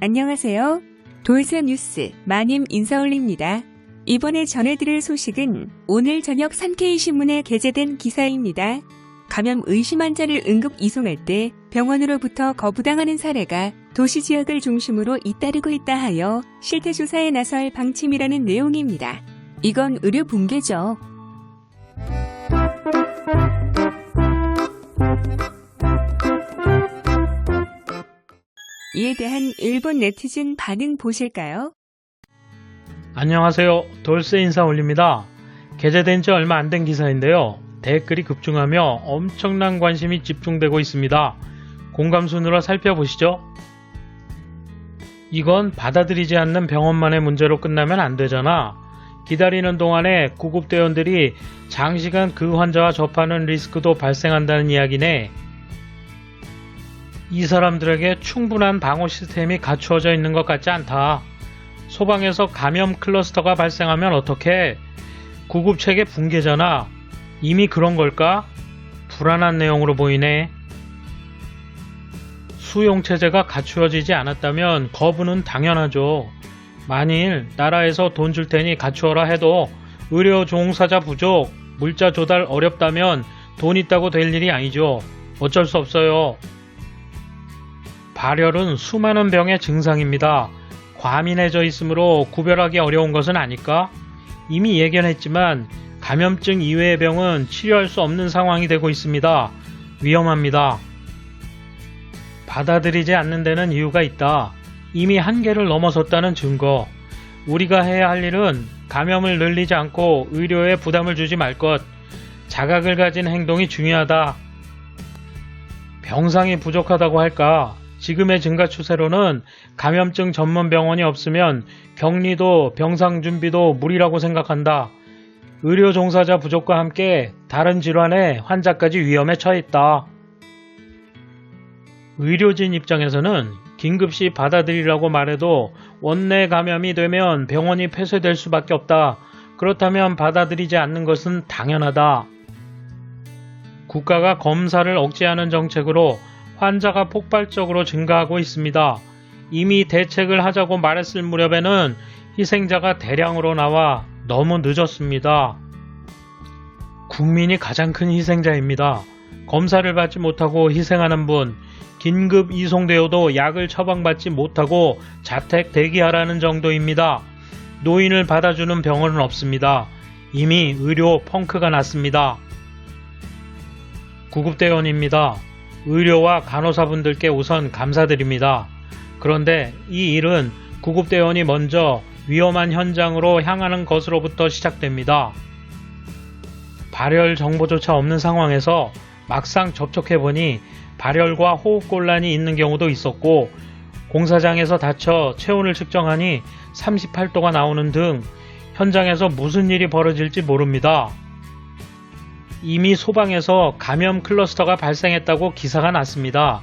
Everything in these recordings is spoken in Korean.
안녕하세요. 돌쇠 뉴스 마님 인사 올립니다. 이번에 전해드릴 소식은 오늘 저녁 산케이 신문에 게재된 기사입니다. 감염 의심 환자를 응급 이송할 때 병원으로부터 거부당하는 사례가 도시 지역을 중심으로 잇따르고 있다 하여 실태 조사에 나설 방침이라는 내용입니다. 이건 의료 붕괴죠. 이에 대한 일본 네티즌 반응 보실까요? 안녕하세요. 돌쇠 인사 올립니다. 게재된 지 얼마 안 된 기사인데요. 댓글이 급증하며 엄청난 관심이 집중되고 있습니다. 공감 순으로 살펴보시죠. 이건 받아들이지 않는 병원만의 문제로 끝나면 안 되잖아. 기다리는 동안에 구급대원들이 장시간 그 환자와 접하는 리스크도 발생한다는 이야기네. 이 사람들에게 충분한 방호 시스템이 갖추어져 있는 것 같지 않다. 소방에서 감염 클러스터가 발생하면 어떻게? 구급체계 붕괴잖아. 이미 그런 걸까? 불안한 내용으로 보이네. 수용체제가 갖추어지지 않았다면 거부는 당연하죠. 만일 나라에서 돈 줄 테니 갖추어라 해도 의료 종사자 부족, 물자 조달 어렵다면 돈 있다고 될 일이 아니죠. 어쩔 수 없어요. 발열은 수많은 병의 증상입니다. 과민해져 있으므로 구별하기 어려운 것은 아닐까? 이미 예견했지만 감염증 이외의 병은 치료할 수 없는 상황이 되고 있습니다. 위험합니다. 받아들이지 않는 데는 이유가 있다. 이미 한계를 넘어섰다는 증거. 우리가 해야 할 일은 감염을 늘리지 않고 의료에 부담을 주지 말 것. 자각을 가진 행동이 중요하다. 병상이 부족하다고 할까? 지금의 증가 추세로는 감염증 전문 병원이 없으면 격리도 병상 준비도 무리라고 생각한다. 의료 종사자 부족과 함께 다른 질환의 환자까지 위험에 처해 있다. 의료진 입장에서는 긴급시 받아들이라고 말해도 원내 감염이 되면 병원이 폐쇄될 수밖에 없다. 그렇다면 받아들이지 않는 것은 당연하다. 국가가 검사를 억제하는 정책으로 환자가 폭발적으로 증가하고 있습니다. 이미 대책을 하자고 말했을 무렵에는 희생자가 대량으로 나와 너무 늦었습니다. 국민이 가장 큰 희생자입니다. 검사를 받지 못하고 희생하는 분, 긴급 이송되어도 약을 처방받지 못하고 자택 대기하라는 정도입니다. 노인을 받아주는 병원은 없습니다. 이미 의료 펑크가 났습니다. 구급대원입니다. 의료와 간호사분들께 우선 감사드립니다. 그런데 이 일은 구급대원이 먼저 위험한 현장으로 향하는 것으로부터 시작됩니다. 발열 정보조차 없는 상황에서 막상 접촉해보니 발열과 호흡곤란이 있는 경우도 있었고 공사장에서 다쳐 체온을 측정하니 38도가 나오는 등 현장에서 무슨 일이 벌어질지 모릅니다. 이미 소방에서 감염 클러스터가 발생했다고 기사가 났습니다.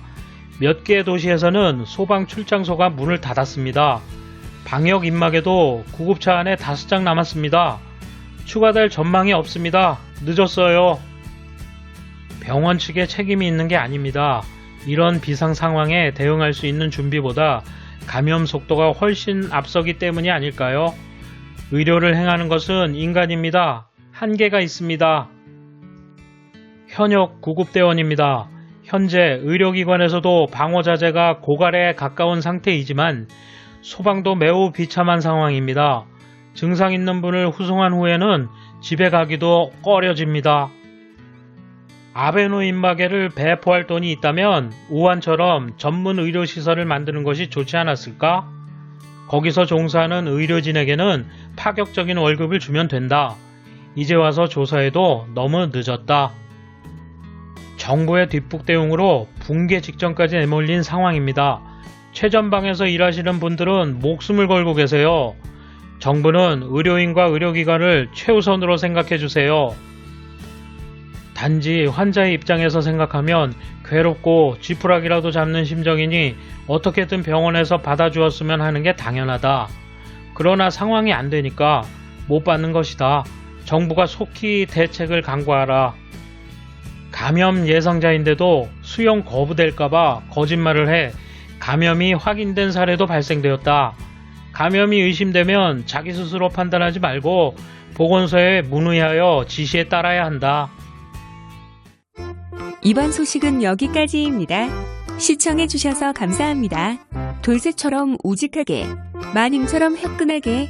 몇 개의 도시에서는 소방 출장소가 문을 닫았습니다. 방역 입막에도 구급차 안에 다섯 장 남았습니다. 추가될 전망이 없습니다. 늦었어요. 병원 측에 책임이 있는 게 아닙니다. 이런 비상 상황에 대응할 수 있는 준비보다 감염 속도가 훨씬 앞서기 때문이 아닐까요? 의료를 행하는 것은 인간입니다. 한계가 있습니다. 현역 구급대원입니다. 현재 의료기관에서도 방어자재가 고갈에 가까운 상태이지만 소방도 매우 비참한 상황입니다. 증상 있는 분을 후송한 후에는 집에 가기도 꺼려집니다. 아베노 인마개를 배포할 돈이 있다면 우한처럼 전문 의료시설을 만드는 것이 좋지 않았을까? 거기서 종사하는 의료진에게는 파격적인 월급을 주면 된다. 이제 와서 조사해도 너무 늦었다. 정부의 뒷북 대응으로 붕괴 직전까지 내몰린 상황입니다. 최전방에서 일하시는 분들은 목숨을 걸고 계세요. 정부는 의료인과 의료기관을 최우선으로 생각해 주세요. 단지 환자의 입장에서 생각하면 괴롭고 쥐푸락이라도 잡는 심정이니 어떻게든 병원에서 받아주었으면 하는 게 당연하다. 그러나 상황이 안 되니까 못 받는 것이다. 정부가 속히 대책을 강구하라. 감염 예상자인데도 수용 거부될까봐 거짓말을 해 감염이 확인된 사례도 발생되었다. 감염이 의심되면 자기 스스로 판단하지 말고 보건소에 문의하여 지시에 따라야 한다. 이번 소식은 여기까지입니다. 시청해주셔서 감사합니다. 돌쇠처럼 우직하게, 마님처럼 화끈하게